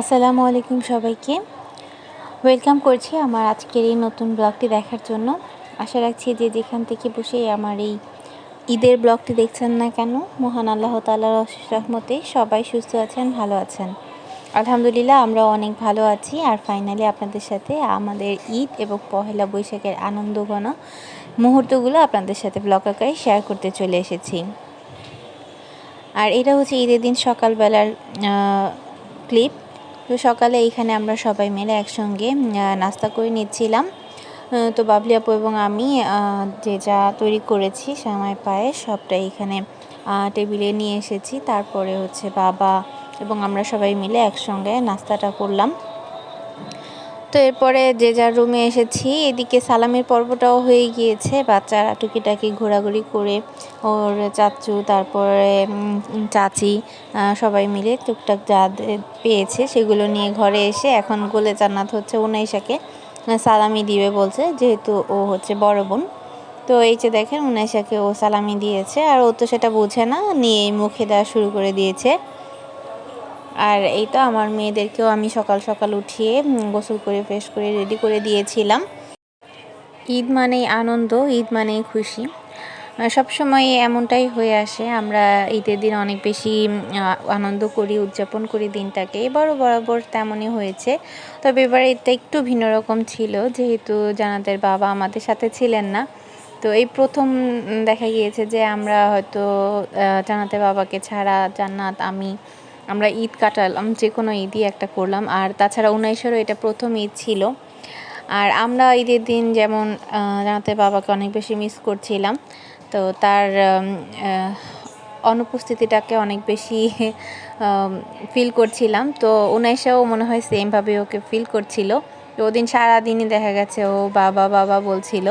আসসালামু আলাইকুম সবাইকে। ওয়েলকাম করছি আমার আজকের এই নতুন ব্লগটি দেখার জন্য। আশা রাখছি যে যেখান থেকে বসে আমার এই ঈদের ব্লগটি দেখছেন না কেন, মহান আল্লাহ তালার অশেষ রহমতে সবাই সুস্থ আছেন, ভালো আছেন। আলহামদুলিল্লাহ আমরা অনেক ভালো আছি আর ফাইনালি আপনাদের সাথে আমাদের ঈদ এবং পহেলা বৈশাখের আনন্দঘন মুহূর্তগুলো আপনাদের সাথে ব্লগ আকারে শেয়ার করতে চলে এসেছি। আর এটা হচ্ছে ঈদের দিন সকালবেলার ক্লিপ তো সকালে এইখানে আমরা সবাই মিলে একসঙ্গে নাস্তা করে নিচ্ছিলাম। তো বাবলি আপু এবং আমি যে যা তৈরি করেছি, সামাই পায়ে সবটা এখানে টেবিলে নিয়ে এসেছি। তারপরে হচ্ছে বাবা এবং আমরা সবাই মিলে একসঙ্গে নাস্তাটা করলাম। তো এরপরে যে যার রুমে এসেছি, এদিকে সালামের পর্বটাও হয়ে গিয়েছে। বাচ্চারা টুকিটাকি ঘোরাঘুরি করে ওর চাচু, তারপরে চাচি সবাই মিলে টুকটাক যা পেয়েছে সেগুলো নিয়ে ঘরে এসে এখন গোলে জান্নাত হচ্ছে উনাইশাকে। সালামি দিবে বলছে, যেহেতু ও হচ্ছে বড় বোন। তো এই যে দেখেন, উনাইশাকে ও সালামি দিয়েছে। আর ও তো সেটা বোঝে না নিয়ে মুখে দেওয়া শুরু করে দিয়েছে। আর এই তো আমার মেয়েদেরকেও আমি সকাল সকাল উঠিয়ে গোসল করে ফ্রেশ করে রেডি করে দিয়েছিলাম। ঈদ মানেই আনন্দ, ঈদ মানেই খুশি। সবসময় এমনটাই হয়ে আসে, আমরা ঈদের দিন অনেক বেশি আনন্দ করি, উদযাপন করি দিনটাকে। এবারও বরাবর তেমনই হয়েছে। তবে এবার এটা একটু ভিন্ন রকম ছিল, যেহেতু জানাতের বাবা আমাদের সাথে ছিলেন না। তো এই প্রথম দেখা গিয়েছে যে আমরা হয়তো জানাতের বাবাকে ছাড়া জান্নাত আমি আমরা ঈদ কাটালাম যে কোনো ঈদই একটা করলাম। আর তাছাড়া উনাইশেরও এটা প্রথম ঈদ ছিল। আর আমরা ঈদের দিন যেমন জানাতে বাবাকে অনেক বেশি মিস করছিলাম। তো তার অনুপস্থিতিটাকে অনেক বেশি ফিল করছিলাম। তো উনাইশাও মনে হয় সেমভাবে ওকে ফিল করছিল। তো ওদিন সারাদিনই দেখা গেছে, ও বাবা বাবা বলছিল।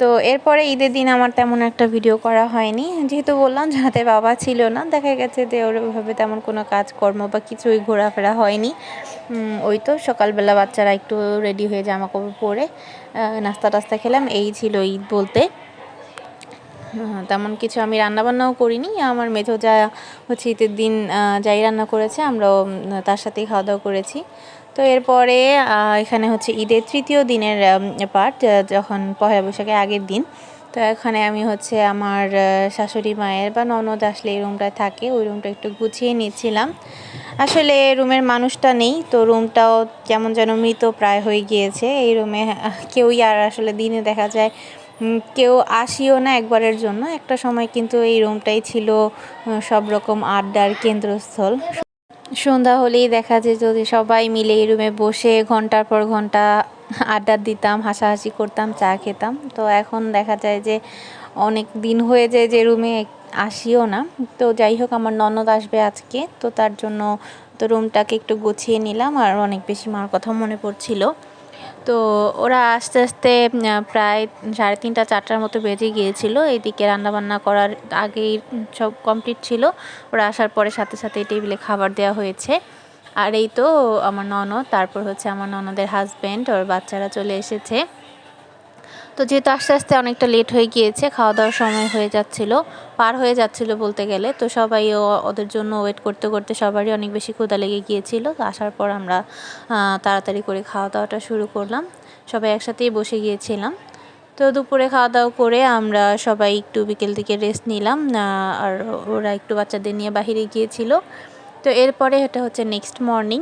তো এরপরে ঈদের দিন আমার তেমন একটা ভিডিও করা হয়নি। যেহেতু বললাম যাতে বাবা ছিল না, দেখা গেছে যে ওরভাবে তেমন কোনো কাজকর্ম বা কিছুই ঘোরাফেরা হয়নি। ওই তো সকালবেলা বাচ্চারা একটু রেডি হয়ে জামা কাপড় পরে নাস্তা টাস্তা খেলাম, এই ছিল ঈদ বলতে। তেমন কিছু আমি রান্নাবান্নাও করিনি, আমার মেঝো যা হচ্ছে ঈদের দিন যাই রান্না করেছে, আমরাও তার সাথেই খাওয়া দাওয়া করেছি। তো এরপরে এখানে হচ্ছে ঈদের তৃতীয় দিনের পার্ট যখন পয়লা বৈশাখের আগের দিন। তো এখানে আমি হচ্ছে আমার শাশুড়ি মায়ের বা ননদ আসলে এই রুমটায় থাকে, ওই রুমটা একটু গুছিয়ে নিয়েছিলাম। আসলে রুমের মানুষটা নেই, তো রুমটাও কেমন যেন মৃত প্রায় হয়ে গিয়েছে। এই রুমে কেউই আর আসলে দিনে দেখা যায় কেউ আসিও না একবারের জন্য। একটা সময় কিন্তু এই রুমটাই ছিল সব রকম আড্ডার কেন্দ্রস্থল। সন্ধ্যা হলেই দেখা যেত যদি সবাই মিলে এই রুমে বসে ঘণ্টার পর ঘণ্টা আড্ডা দিতাম, হাসাহাসি করতাম, চা খেতাম। তো এখন দেখা যায় যে অনেক দিন হয়ে যায় যে রুমে আসিও না। তো যাই হোক, আমার ননদ আসবে আজকে। তো তার জন্য তো রুমটাকে একটু গুছিয়ে নিলাম আর অনেক বেশি মার কথা মনে পড়ছিল। তো ওরা আস্তে আস্তে প্রায় সাড়ে তিনটা, চারটার মতো বেজে গিয়েছিল। এইদিকে রান্নাবান্না করার আগেই সব কমপ্লিট ছিল। ওরা আসার পরে সাথে সাথে টেবিলে খাবার দেওয়া হয়েছে। আর এই তো আমার ননদ, তারপর হচ্ছে আমার ননদের হাজব্যান্ড ওর বাচ্চারা চলে এসেছে। তো যেহেতু আস্তে আস্তে অনেকটা লেট হয়ে গিয়েছে খাওয়া দাওয়ার সময় হয়ে যাচ্ছিল, পার হয়ে যাচ্ছিল বলতে গেলে, তো সবাই ওদের জন্য ওয়েট করতে করতে সবারই অনেক বেশি ক্ষুদা লেগে গিয়েছিল। আসার পর আমরা তাড়াতাড়ি করে খাওয়া দাওয়াটা শুরু করলাম। সবাই একসাথেই বসে গিয়েছিলাম। তো দুপুরে খাওয়া দাওয়া করে আমরা সবাই একটু বিকেল থেকে রেস্ট নিলাম আর ওরা একটু বাচ্চাদের নিয়ে বাহিরে গিয়েছিল। তো এরপরে এটা হচ্ছে নেক্সট মর্নিং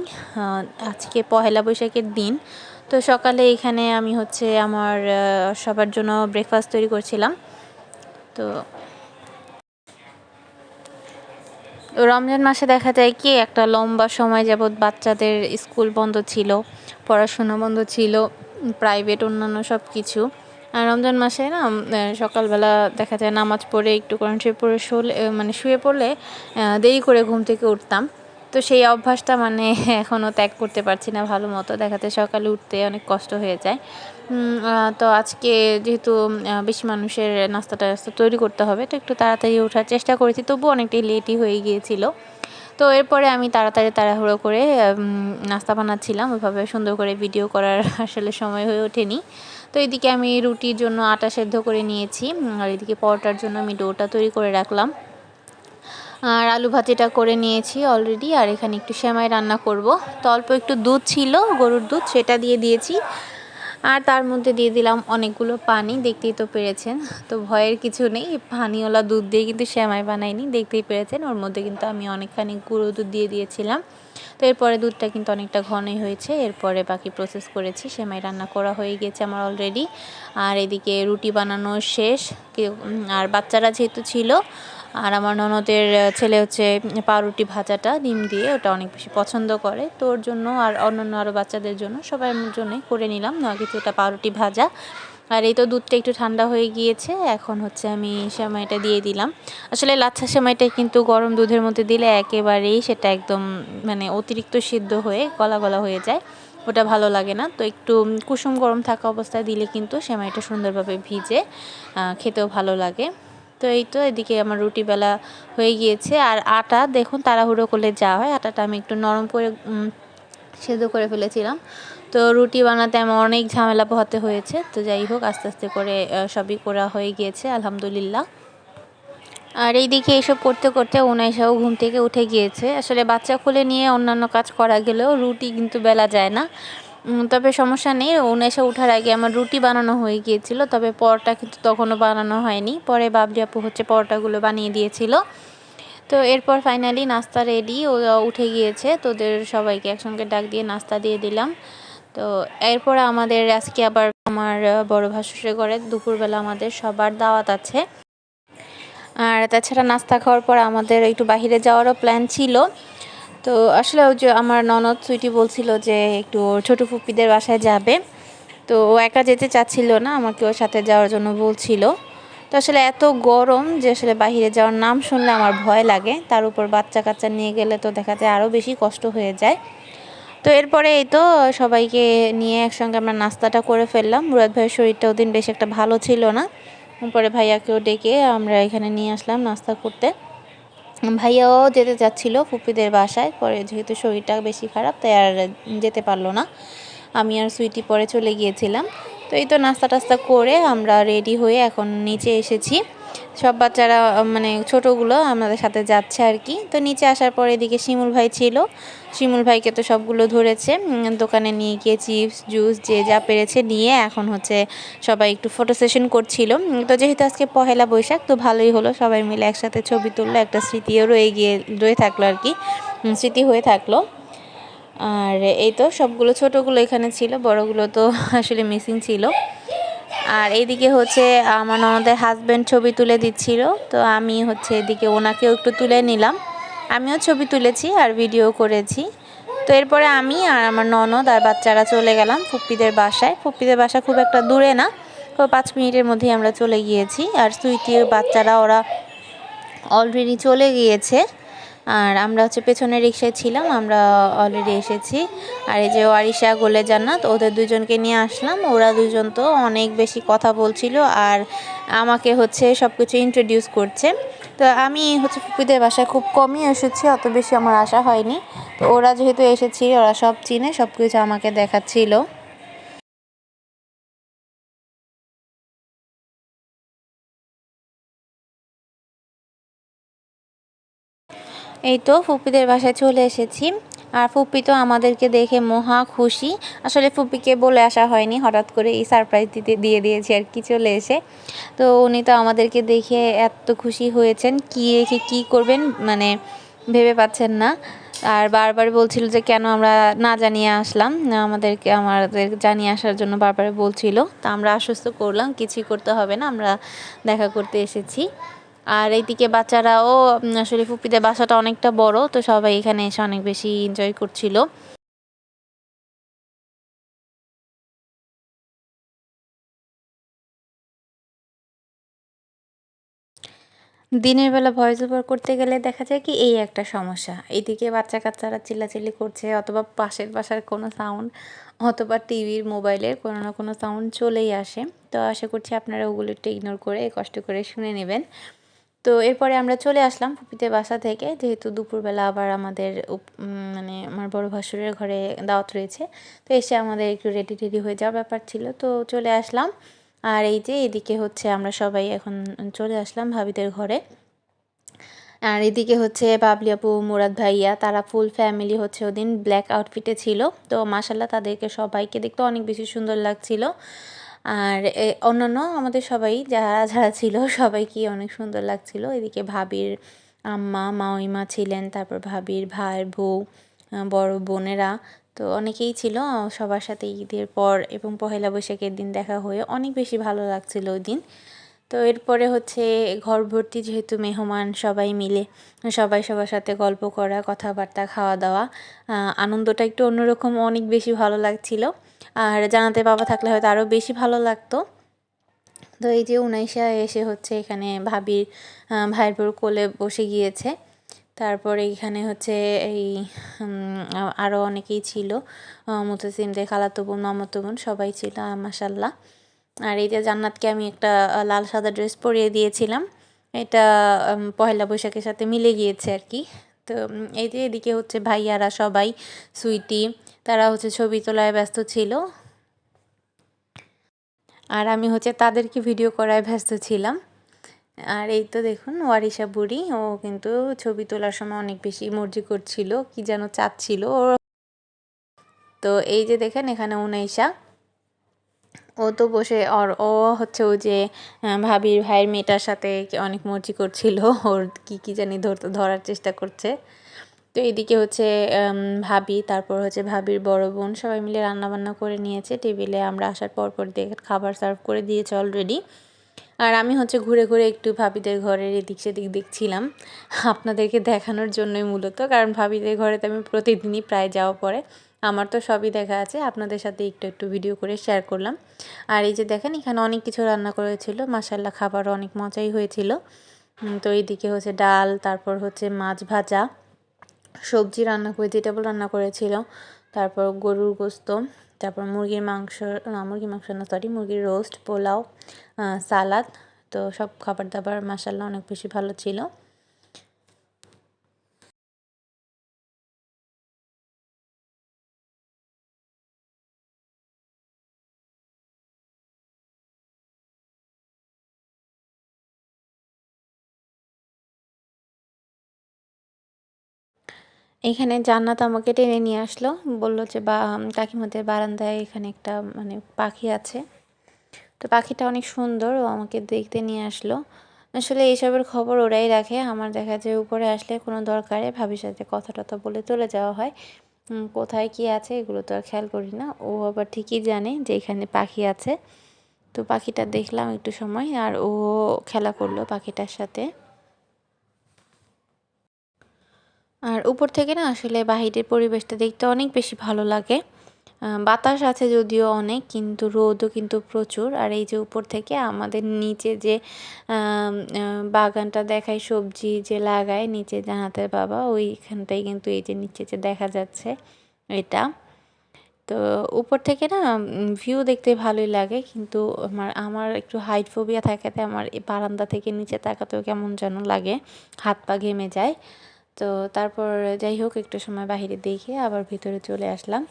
আজকে পহেলা বৈশাখের দিন। তো সকালে এখানে আমি হচ্ছে আমার সবার জন্য ব্রেকফাস্ট তৈরি করছিলাম। তো রমজান মাসে দেখা যায় কি, একটা লম্বা সময় যাবৎ বাচ্চাদের স্কুল বন্ধ ছিল, পড়াশোনা বন্ধ ছিল প্রাইভেট অন্যান্য সব কিছু। আর রমজান মাসে না সকালবেলা দেখা যায় নামাজ পড়ে একটু কোরআন শুয়ে পড়ে, শুলে মানে শুয়ে পড়লে দেরি করে ঘুম থেকে উঠতাম। তো সেই অভ্যাসটা মানে এখনও ত্যাগ করতে পারছি না ভালো মতো। দেখাতে সকালে উঠতে অনেক কষ্ট হয়ে যায়। তো আজকে যেহেতু বেশি মানুষের নাস্তাটা তৈরি করতে হবে, তো একটু তাড়াতাড়ি ওঠার চেষ্টা করেছি। তবুও অনেকটাই লেটই হয়ে গিয়েছিল। তো এরপরে আমি তাড়াতাড়ি তাড়াহুড়ো করে নাস্তা বানাচ্ছিলাম। ওইভাবে সুন্দর করে ভিডিও করার আসলে সময় হয়ে ওঠেনি। তো এদিকে আমি রুটির জন্য আটা সেদ্ধ করে নিয়েছি। আর এদিকে পরোটার জন্য আমি ডোটা তৈরি করে রাখলাম। আর আলু ভাজিটা করে নিয়েছি অলরেডি আর এখানে একটু সেমাই রান্না করব। তো অল্প একটু দুধ ছিল, গরুর দুধ, সেটা দিয়ে দিয়েছি। আর তার মধ্যে দিয়ে দিলাম অনেকগুলো পানি, দেখতেই তো পেরেছেন। তো ভয়ের কিছু নেই, পানিওয়ালা দুধ দিয়ে কিন্তু সেমাই বানাইনি, দেখতেই পেরেছেন। ওর মধ্যে কিন্তু আমি অনেকখানি গুঁড়ো দুধ দিয়ে দিয়েছিলাম। তো এরপরে দুধটা কিন্তু অনেকটা ঘনই হয়েছে, এরপরে বাকি প্রসেস করেছি, সেমাই রান্না করা হয়ে গেছে আমার অলরেডি আর এদিকে রুটি বানানো শেষ আর বাচ্চারা যেহেতু ছিল আর আমার ননদের ছেলে হচ্ছে পাউরুটি ভাজাটা, ডিম দিয়ে, ওটা অনেক বেশি পছন্দ করে। তো ওর জন্য আর অন্যান্য আরও বাচ্চাদের জন্য সবার জন্যই করে নিলাম। কিছু ওটা পাউরুটি ভাজা। আর এই তো দুধটা একটু ঠান্ডা হয়ে গিয়েছে, এখন হচ্ছে আমি সেমাইটা দিয়ে দিলাম। আসলে লাচ্ছা সেমাইটা কিন্তু গরম দুধের মধ্যে দিলে একেবারেই সেটা একদম মানে অতিরিক্ত সিদ্ধ হয়ে গলা গলা হয়ে যায়। ওটা ভালো লাগে না। তো একটু কুসুম গরম থাকা অবস্থায় দিলে কিন্তু সেমাইটা সুন্দরভাবে ভিজে খেতেও ভালো লাগে। তো এই তো এদিকে আমার রুটি বেলা হয়ে গিয়েছে। আর আটা দেখুন তাড়াহুড়ো করলে যা হয়। আটাটা আমি একটু নরম করে সেদ্ধ করে ফেলেছিলাম। তো রুটি বানাতে আমার অনেক ঝামেলা পোহাতে হয়েছে। তো যাই হোক, আস্তে আস্তে করে সবই করা হয়ে গিয়েছে, আলহামদুলিল্লাহ। আর এইদিকে এসব করতে করতে উনাইশাও ঘুম থেকে উঠে গিয়েছে। আসলে বাচ্চা খুলে নিয়ে অন্যান্য কাজ করা গেলেও রুটি কিন্তু বেলা যায় না। তবে সমস্যা নেই। উনিশে ওঠার আগে আমার রুটি বানানো হয়ে গিয়েছিল, তবে পরোটা কিন্তু তখনও বানানো হয়নি। পরে বাবলি আপু হচ্ছে পরোটাগুলো বানিয়ে দিয়েছিল। তো এরপর ফাইনালি নাস্তা রেডি ও উঠে গিয়েছে। তোদের সবাইকে একসঙ্গে ডাক দিয়ে নাস্তা দিয়ে দিলাম। তো এরপর আমাদের আজকে আবার আমার বড় ভাসুরের ঘরে দুপুরবেলা আমাদের সবার দাওয়াত আছে। আর তাছাড়া নাস্তা খাওয়ার পর আমাদের একটু বাহিরে যাওয়ারও প্ল্যান ছিল। তো আসলে ওই যে আমার ননদ সুইটি বলছিল যে একটু ছোটো ফুপিদের বাসায় যাবে। তো ও একা যেতে চাচ্ছিল না, আমাকে ওর সাথে যাওয়ার জন্য বলছিল। তো আসলে এত গরম যে আসলে বাহিরে যাওয়ার নাম শুনলে আমার ভয় লাগে। তার উপর বাচ্চা কাচ্চা নিয়ে গেলে তো দেখা যায় আরও বেশি কষ্ট হয়ে যায়। তো এরপরে এই তো সবাইকে নিয়ে একসঙ্গে আমরা নাস্তাটা করে ফেললাম। মুরাদ ভাইয়ের শরীরটা ওদিন বেশ একটা ভালো ছিল না। পরে ভাইয়াকেও ডেকে আমরা এখানে নিয়ে আসলাম নাস্তা করতে। ভাইয়াও যেতে যাচ্ছিল ফুপিদের বাসায়, পরে যেহেতু শরীরটা বেশি খারাপ, তাই আর যেতে পারল না। আমি আর সুইটি পরে চলে গিয়েছিলাম। তো এই তো নাস্তা টাস্তা করে আমরা রেডি হয়ে এখন নিচে এসেছি। সব বাচ্চারা মানে ছোটোগুলো আমাদের সাথে যাচ্ছে আর কি। তো নিচে আসার পর এদিকে শিমুল ভাই ছিল। শিমুল ভাইকে তো সবগুলো ধরেছে। দোকানে নিয়ে গিয়ে চিপস, জুস, যে যা পেরেছে নিয়ে এখন হচ্ছে সবাই একটু ফটো সেশন করছিল। তো যেহেতু আজকে পহেলা বৈশাখ, তো ভালোই হলো। সবাই মিলে একসাথে ছবি তুললো। একটা স্মৃতিও রয়ে গিয়ে, রয়ে থাকল আর কি। স্মৃতি হয়ে থাকল। আর এই তো সবগুলো ছোটোগুলো এখানে ছিল, বড়গুলো তো আসলে মিসিং ছিল। আর এইদিকে হচ্ছে আমার ননদের হাজব্যান্ড ছবি তুলে দিচ্ছিল, তো আমি হচ্ছে এদিকে ওনাকেও একটু তুলে নিলাম। আমিও ছবি তুলেছি আর ভিডিও করেছি। তো এরপরে আমি আর আমার ননদ আর বাচ্চারা চলে গেলাম ফুপ্পিদের বাসায়। ফুপ্পিদের বাসা খুব একটা দূরে না, তো পাঁচ মিনিটের মধ্যেই আমরা চলে গিয়েছি। আর সুইটির বাচ্চারা ওরা অলরেডি চলে গিয়েছে। আর আমরা হচ্ছে পেছনের রিক্সায় ছিলাম, আমরা অলরেডি এসেছি। আর এই যে ওয়ারিশা গোলে জান্নাত ওদের দুজনকে নিয়ে আসলাম। ওরা দুজন তো অনেক বেশি কথা বলছিল আর আমাকে হচ্ছে সব কিছু ইন্ট্রোডিউস করছে। তো আমি হচ্ছে ফুপিদের বাসায় খুব কমই এসেছি, অত বেশি আমার আশা হয়নি। তো ওরা যেহেতু এসেছি, ওরা সব চিনে সব কিছু আমাকে দেখাচ্ছিল। এই তো ফুপিদের বাসায় চলে এসেছি। আর ফুপি তো আমাদেরকে দেখে মহা খুশি। আসলে ফুপিকে বলে আসা হয়নি, হঠাৎ করে এই সারপ্রাইজ দিতে, দিয়ে দিয়েছি আর কি চলে এসে। তো উনি তো আমাদেরকে দেখে এত খুশি হয়েছেন, কি রেখে কী করবেন মানে ভেবে পাচ্ছেন না। আর বারবার বলছিল যে কেন আমরা না জানিয়ে আসলাম আমাদেরকে, আমাদের জানিয়ে আসার জন্য বারবার বলছিল। তা আমরা আশ্বস্ত করলাম, কিছুই করতে হবে না, আমরা দেখা করতে এসেছি। আর এইদিকে বাচ্চারাও আসলে ফুপিদের বাসাটা অনেকটা বড়, তো সবাই এখানে এসে অনেক বেশি এনজয় করছিল। দিনের বেলা ভয়েস ওভার করতে গেলে দেখা যায় কি এই একটা সমস্যা। এইদিকে বাচ্চা কাচ্চারা চিল্লাচিল্লি করছে, অথবা পাশের বাসার কোনো সাউন্ড অথবা টিভির, মোবাইলের কোনো না কোনো সাউন্ড চলেই আসে। তো আশা করছি আপনারা ওগুলো একটু ইগনোর করে, কষ্ট করে শুনে নেবেন। তো এরপরে আমরা চলে আসলাম ফুপিতে বাসা থেকে, যেহেতু দুপুরবেলা আবার আমাদের মানে আমার বড় ভাসুরের ঘরে দাওয়াত রয়েছে, তো এসে আমাদের একটু রেডি টেডি হয়ে যাওয়ার ব্যাপার ছিল। তো চলে আসলাম। আর এই যে এদিকে হচ্ছে আমরা সবাই এখন চলে আসলাম ভাবিদের ঘরে। আর এদিকে হচ্ছে বাবলি আপু, মুরাদ ভাইয়া, তারা ফুল ফ্যামিলি হচ্ছে ওদিন ব্ল্যাক আউটফিটে ছিল। তো মাসাল্লাহ তাদেরকে সবাইকে দেখতে অনেক বেশি সুন্দর লাগছিল। আর অন্যান্য আমাদের সবাই যারা যারা ছিল, সবাইকে অনেক সুন্দর লাগছিল। এদিকে ভাবির আম্মা মাওইমা ছিলেন, তারপর ভাবির ভাইয়ের বউ বড় বোনেরা। তো অনেকেই ছিল, সবার সাথে ঈদের পর এবং পহেলা বৈশাখের দিন দেখা হয়ে অনেক বেশি ভালো লাগছিল ওই দিন। তো এরপরে হচ্ছে ঘর ভর্তি যেহেতু মেহমান, সবাই মিলে, সবাই সবার সাথে গল্প করা, কথাবার্তা, খাওয়া দাওয়া আনন্দটা একটু অন্যরকম, অনেক বেশি ভালো লাগছিল। আর জানাতে বাবা থাকলে হয়তো আরও বেশি ভালো লাগতো। তো এই যে উনাইশা এসে হচ্ছে এখানে ভাবির ভাইয়ের বোর কোলে বসে গিয়েছে। তারপরে এখানে হচ্ছে এই আরও অনেকেই ছিল। মুতাসিমদের খালাতো বোন, মামাতো বোন সবাই ছিল মাসাল্লাহ আর এই যে জান্নাতকে আমি একটা লাল সাদা ড্রেস পরিয়ে দিয়েছিলাম। এটা পয়লা বৈশাখের সাথে মিলে গিয়েছে আর কি। তো এই যে এদিকে হচ্ছে ভাইয়ারা সবাই, সুইটি তারা হচ্ছে ছবি তোলায় ব্যস্ত ছিল। আর আমি হচ্ছে তাদেরকে ভিডিও করায় ব্যস্ত ছিলাম। আর এই তো দেখুন, ওয়ারিশা বুড়ি, ও কিন্তু ছবি তোলার সময় অনেক বেশি মর্জি করছিল, কি যেন চাচ্ছিল তো এই যে দেখেন এখানে উনাইশা, ও তো বসে, আর ও হচ্ছে ওই যে ভাবির ভাইয়ের মেয়েটার সাথে অনেক মর্জি করছিল, ওর কি কি জানি ধরতে, ধরার চেষ্টা করছে। তো এদিকে হচ্ছে ভাবি, তারপর হচ্ছে ভাবির বড় বোন সবাই মিলে রান্নাবান্না করে নিয়েছে। টেবিলে আমরা আসার পর পর দেখে খাবার সার্ভ করে দিয়েছে অলরেডি আর আমি হচ্ছে ঘুরে ঘুরে একটু ভাবিদের ঘরের এদিক সেদিক দেখছিলাম। আপনাদেরকে দেখানোর জন্যই মূলত, কারণ ভাবিদের ঘরে তো আমি প্রতিদিনই প্রায় যাওয়া পরে আমার তো সবই দেখা আছে, আপনাদের সাথে একটু একটু ভিডিও করে শেয়ার করলাম। আর এই যে দেখেন, এখানে অনেক কিছু রান্না করেছিল মাসাল্লাহ খাবারও অনেক মজাই হয়েছিল। তো এইদিকে হচ্ছে ডাল, তারপর হচ্ছে মাছ ভাজা। সবজি রান্না ভেজিটেবল রান্না করেছিল তারপর গরুর গোস্ত, তারপর মুরগির মাংস, না, মুরগির মাংস না সরি মুরগির রোস্ট পোলাও সালাদ। তো সব খাবার দাবার মাসাল্লাহ অনেক বেশি ভালো ছিল। এখানে জান্নাত আমাকে টেনে নিয়ে আসলো। বলল যে, বা কাকিমাদের বারান্দায় এখানে একটা মানে পাখি আছে। তো পাখিটা অনেক সুন্দর, ও আমাকে দেখতে নিয়ে আসলো। আসলে এইসবের খবর ওরাই রাখে। আমার দেখা যায় উপরে আসলে কোনো দরকারে ভাবির সাথে কথা টথা বলে চলে যাওয়া হয়। কোথায় কি আছে এগুলো তো আর খেয়াল করি না। ও আবার ঠিকই জানে যে এখানে পাখি আছে। তো পাখিটা দেখলাম একটু সময়, আর ও খেলা করল পাখিটার সাথে। আর উপর থেকে না আসলে বাহিরের পরিবেশটা দেখতে অনেক বেশি ভালো লাগে। বাতাস আছে যদিও অনেক, কিন্তু রোদও কিন্তু প্রচুর। আর এই যে উপর থেকে আমাদের নিচে যে বাগানটা দেখায়, সবজি যে লাগায়, নিচে জাহাতের বাবা, ওইখানটাই কিন্তু এই যে নিচে যে দেখা যাচ্ছে এটা। তো উপর থেকে না ভিউ দেখতে ভালোই লাগে, কিন্তু আমার আমার একটু হাইট ফোবিয়া থাকাতে আমার বারান্দা থেকে নিচে তাকাতেও কেমন যেন লাগে, হাত পা ঘেমে যায়। তো তারপর যাই হোক একটু সময় বাহিরে দেখে আবার ভিতরে চলে আসলাম।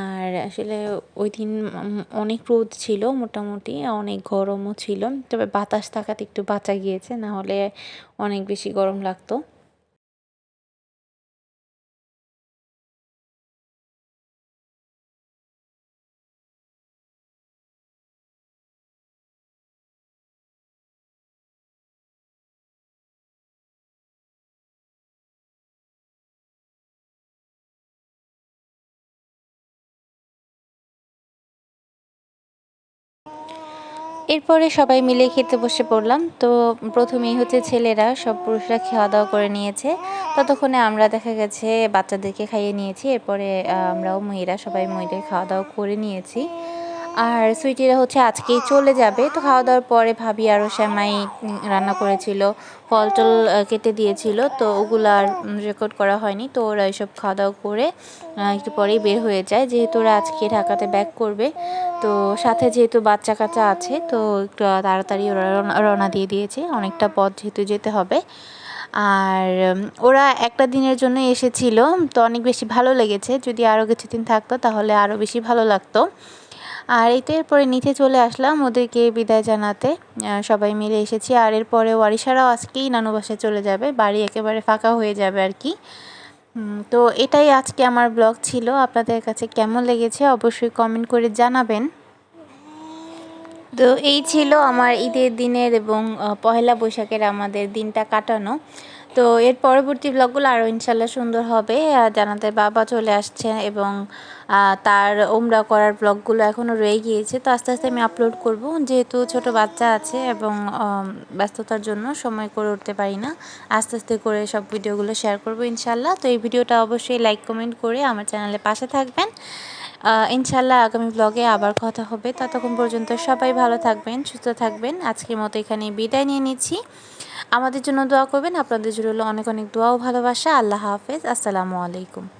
আর আসলে ওই দিন অনেক রোদ ছিল মোটামুটি, অনেক গরমও ছিল। তবে বাতাস থাকাতে একটু বাঁচা গিয়েছে, না হলে অনেক বেশি গরম লাগতো। এরপরে সবাই মিলে খেতে বসে পড়লাম। তো প্রথমেই হচ্ছে ছেলেরা, সব পুরুষরা খাওয়া দাওয়া করে নিয়েছে। ততক্ষণে আমরা দেখা গেছে বাচ্চাদেরকে খাইয়ে নিয়েছি। এরপরে আমরাও মেয়েরা সবাই মেয়েদের খাওয়া দাওয়া করে নিয়েছি। আর সুইটিরা হচ্ছে আজকেই চলে যাবে। তো খাওয়া দাওয়ার পরে ভাবি আরও শ্যামাই রান্না করেছিল। ফল টল কেটে দিয়েছিল। তো ওগুলো আর রেকর্ড করা হয়নি। তো ওরা এইসব খাওয়া দাওয়া করে একটু পরেই বের হয়ে যায়। যেহেতু ওরা আজকে ঢাকাতে ব্যাক করবে। তো সাথে যেহেতু বাচ্চা কাচ্চা আছে, তো একটু তাড়াতাড়ি ওরা রওনা দিয়ে দিয়েছে। অনেকটা পথ যেহেতু যেতে হবে। আর ওরা একটা দিনের জন্য এসেছিল। তো অনেক বেশি ভালো লেগেছে। যদি আরও কিছুদিন থাকতো, তাহলে আরও বেশি ভালো লাগতো। আর এটা এরপরে নিচে চলে আসলাম ওদেরকে বিদায় জানাতে। সবাই মিলে এসেছি। আর এরপরে ওয়ারিশারাও আজকেই নানু বাসায় চলে যাবে। বাড়ি একেবারে ফাঁকা হয়ে যাবে আর কি। তো এটাই আজকে আমার ব্লগ ছিল। আপনাদের কাছে কেমন লেগেছে অবশ্যই কমেন্ট করে জানাবেন। তো এই ছিল আমার ঈদের দিনের এবং পহেলা বৈশাখের আমাদের দিনটা কাটানো। তো এর পরবর্তী ব্লগগুলো আরও ইনশাল্লাহ সুন্দর হবে। জানাতে বাবা চলে আসছে এবং তার ওমরা করার ব্লগগুলো এখনও রয়ে গিয়েছে। তো আস্তে আস্তে আমি আপলোড করব। যেহেতু ছোট বাচ্চা আছে এবং ব্যস্ততার জন্য সময় করে উঠতে পারি না, আস্তে আস্তে করে সব ভিডিওগুলো শেয়ার করব ইনশাল্লাহ। তো এই ভিডিওটা অবশ্যই লাইক কমেন্ট করে আমার চ্যানেলে পাশে থাকবেন। ইনশাল্লাহ আগামী ব্লগে আবার কথা হবে। ততক্ষণ পর্যন্ত সবাই ভালো থাকবেন, সুস্থ থাকবেন। আজকের মতো এখানে বিদায় নিয়ে নিচ্ছি। আমাদের জন্য দোয়া করবেন, আপনাদের জন্য অনেক অনেক দোয়া ও ভালোবাসা। আল্লাহ হাফেজ। আসসালামু আলাইকুম।